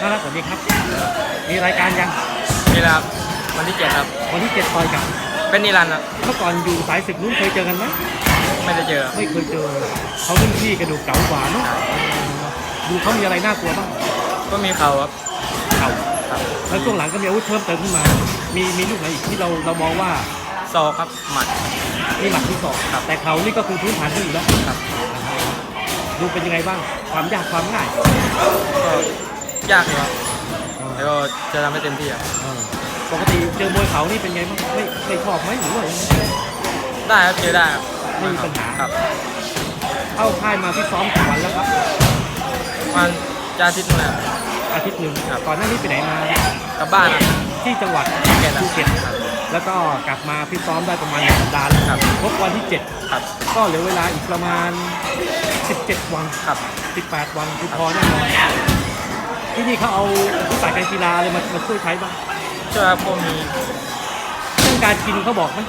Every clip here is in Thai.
น่ารักสวัสดีครับ มีรายการยัง นี่แหละครับวันที่เจ็ดครับ วันที่เจ็ดต่อยกับ เป็นนิรันดร์ครับ เมื่อก่อนอยู่สายศึกนู้นเคยเจอกันไหมไม่ได้เจอครับไม่เคยเจอ เขารุ่นพี่กระดูกเก๋ากว่าเนาะดูเขามีอะไรน่ากลัวบ้างก็มีเขาครับเข่าครับแล้วช่วงหลังก็มีอาวุธเพิ่มเติมขึ้นมา มีมีลูกไหนอีกที่เราเรามองว่าซอกครับหมัด มีหมัดที่สองครับ แต่เขานี่ก็คือพื้นฐานที่อยู่แล้วครับ ดูเป็นยังไงบ้าง ความยากความง่าย ก็ ยากอยู่ครับแล้วก็จะทำให้เต็มที่ครับเออปกติเจอมวยเขานี่เป็นไงบ้างไม่ไม่ชอบไหมหรือว่ายังไงได้ครับเจอได้ครับไม่มีปัญหาครับเข้าค่ายมาที่ซ้อมกี่วันแล้วครับวันจาทิตย์นู่นแหละครับ อาทิตย์หนึ่งครับ ก่อนหน้านี้ไปไหนมากลับบ้านครับ ที่จังหวัดภูเก็ตครับภูเก็ตครับแล้วก็กลับมาพี่ซ้อมได้ประมาณหนึ่งสัปดาห์แล้วครับ ครบวันที่ ครับ 7 ก็เหลือเวลาอีกประมาณ 17 วัน ครับ 18 วันคือพอแน่นอน ที่นี่เขาเอาสายการกีฬาอะไรมามาช่วยใช้บ้างช่วยครับพวกมีเรื่องการกินเขาบอกไหม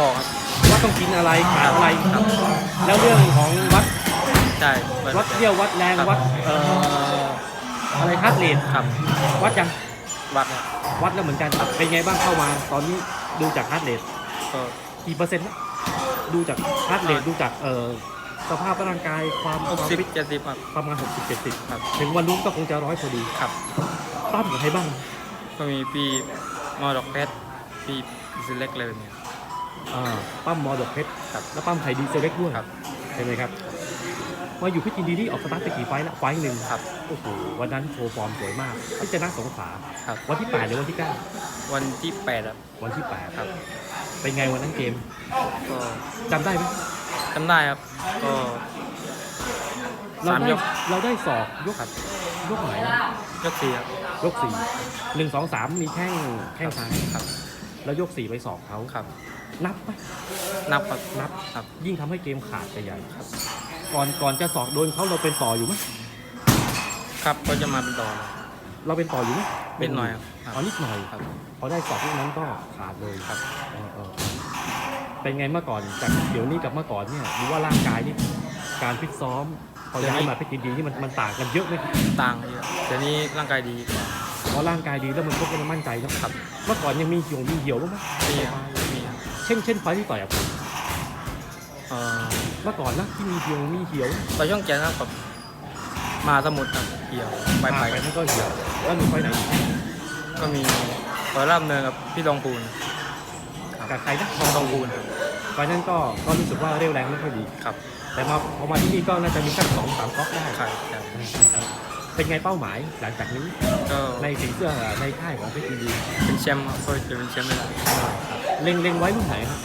บอกครับว่าต้องกินอะไรขาดอะไร ครับแล้วเรื่องของวัดใช่วัดเรี่ยววัดแรงครับวัดเอ่ออะไรฮาร์ดเรทครับวัดยังวัดครับวัดแล้วเหมือนกันเป็นไงบ้างเข้ามา ตอนนี้ดูจากฮาร์ดเรทก็กี่เปอร์เซ็นต์แล้วดูจากฮาร์ดเรทดูจากเอ่อ สภาพร่างกายความหกความสิบฟิตเจ็ดสิบครับประมาณ60 70ครับ ถึงวันรุ่งก็คงจะร้อยพอดีครับปั้มกับใครบ้าง ก็มีพี่มอดอกเพชรพี่อิสเล็กเลยเนี่ยอ่าปั้มมอดกเพชรครับแล้วปั้มไทยดีเซลเล็กด้วยครับใช่ไหมครับมาอยู่พิจิตรดีนี่ออกสตาร์ทไปกี่ไฟล์ละไฟล์หนึ่งครับโอ้โหวันนั้นโชว์ฟอร์มสวยมากพิจารณาสงขลาครับวันที่8หรือวันที่วันที่แปดครับ9วันที่8ครับเป็นไงวันนั้นเกมก็จำได้ไหม จำได้ครับ ก็เราสามได้ยก เราได้สอกยกครับ ยกไหนยกสี่ครับยกสี่หนึ่งสองสามมีแข้งแข้งซ้ายครับ แล้วยกสี่ไปสอกเขาครับ นับไหมนับครับนับครับ ยิ่งทำให้เกมขาดไปใหญ่ครับ ก่อนก่อนจะสอกโดนเขาเราเป็นต่ออยู่ไหมครับก็จะมาเป็นต่อเลยเราเป็นต่ออยู่ไหมนิดหน่อยครับ อ๋อนิดหน่อยครับ พอได้สอบลูกนั้นก็ขาดเลยครับเออเออ เป็นไงเมื่อก่อนจากเดี๋ยวนี้กับเมื่อก่อนเนี่ยดูว่าร่างกายนี่การฟิตซ้อมพอย้ายมาเพชรยินดีนี่มันมันต่างกันเยอะไหมครับต่างเยอะเดี๋ยวนี้ร่างกายดีกว่าเพราะร่างกายดีแล้วมันชกแล้วมันมั่นใจเนอะครับ เมื่อก่อนยังมีเหี่ยวมีเหี่ยวบ้างไหมมีครับมีครับเช่นเช่นไฟล์ที่ต่อยกับผมเอ่อเมื่อก่อนนะที่มีเหี่ยวมีเหี่ยวต่อช่องแกนครับกับมหาสมุทรครับเกี่ยวไปไปไปมันก็เหี่ยวแล้วมีไฟล์ไหนอีกก็มีต่อราบเนินกับพี่ทองปูนกับใครนะทองทองปูนครับ ไฟล์นั้นก็ก็รู้สึกว่าเร็วแรงไม่ค่อยดี ครับแต่มาพอมาที่นี่ก็น่าจะมีสักสองสามก๊อกได้ใช่ครับเป็นไงเป้าหมายหลังจากนี้ก็ในสีเสื้อในค่ายของเพชรยินดีเป็นแชมป์ครับก็จะเป็นแชมป์ไม่ได้เล็งเล็งไว้รุ่นไหนครับ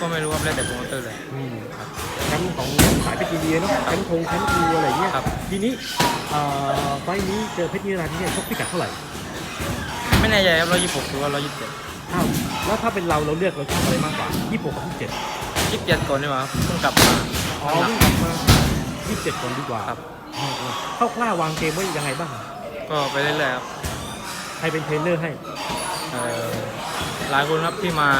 ก็ไม่รู้ว่าแล้วแต่โปรโมเตอร์เลย อืมครับแชมป์ของสายเพชรยินดีเนาะแชมป์คงแชมป์คูอะไรเงี้ยครับ ทีนี้เอ่อไฟล์นี้เจอเพชรนิรันดร์เนี่ยชกพิกัดเท่าไหร่ ไม่แน่ใจครับร้อยยี่สิบหกหรือว่าร้อยยี่สิบเจ็ด อ้าวแล้วถ้าเป็นเราเราเลือกเราชอบอะไรมากกว่ายี่สิบหกกับยี่สิบเจ็ดยี่สิบเจ็ดก่อนดีกว่าครับเพิ่งกลับมาอ๋อน้ำหนักเพิ่งกลับมายี่สิบเจ็ดคนดีกว่าครับเข้าคล้าวางเกมไว้ยังไงบ้าง ก็ไปเรื่อยๆครับใครเป็นเทรนเนอร์ให้เอ่อหลายคนครับพี่ไม้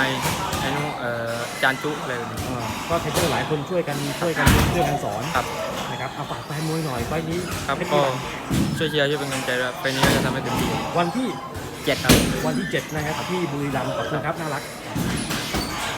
ไอ้นู้นเอ่อจานจุอะไรแบบนี้อ่าก็เทรนเนอร์หลายคนช่วยกันช่วยกันช่วยกันสอนครับนะครับเอาฝากแฟนมวยหน่อยไฟล์นี้ครับเพชรก็นิรันดร์ช่วยเชียร์ช่วยเป็นกำลังใจด้วยครับไปนี้ก็จะทำให้เต็มที่วันที่ 7ครับวันที่ 7 นะครับที่บุรีรัมย์ขอบคุณครับน่ารัก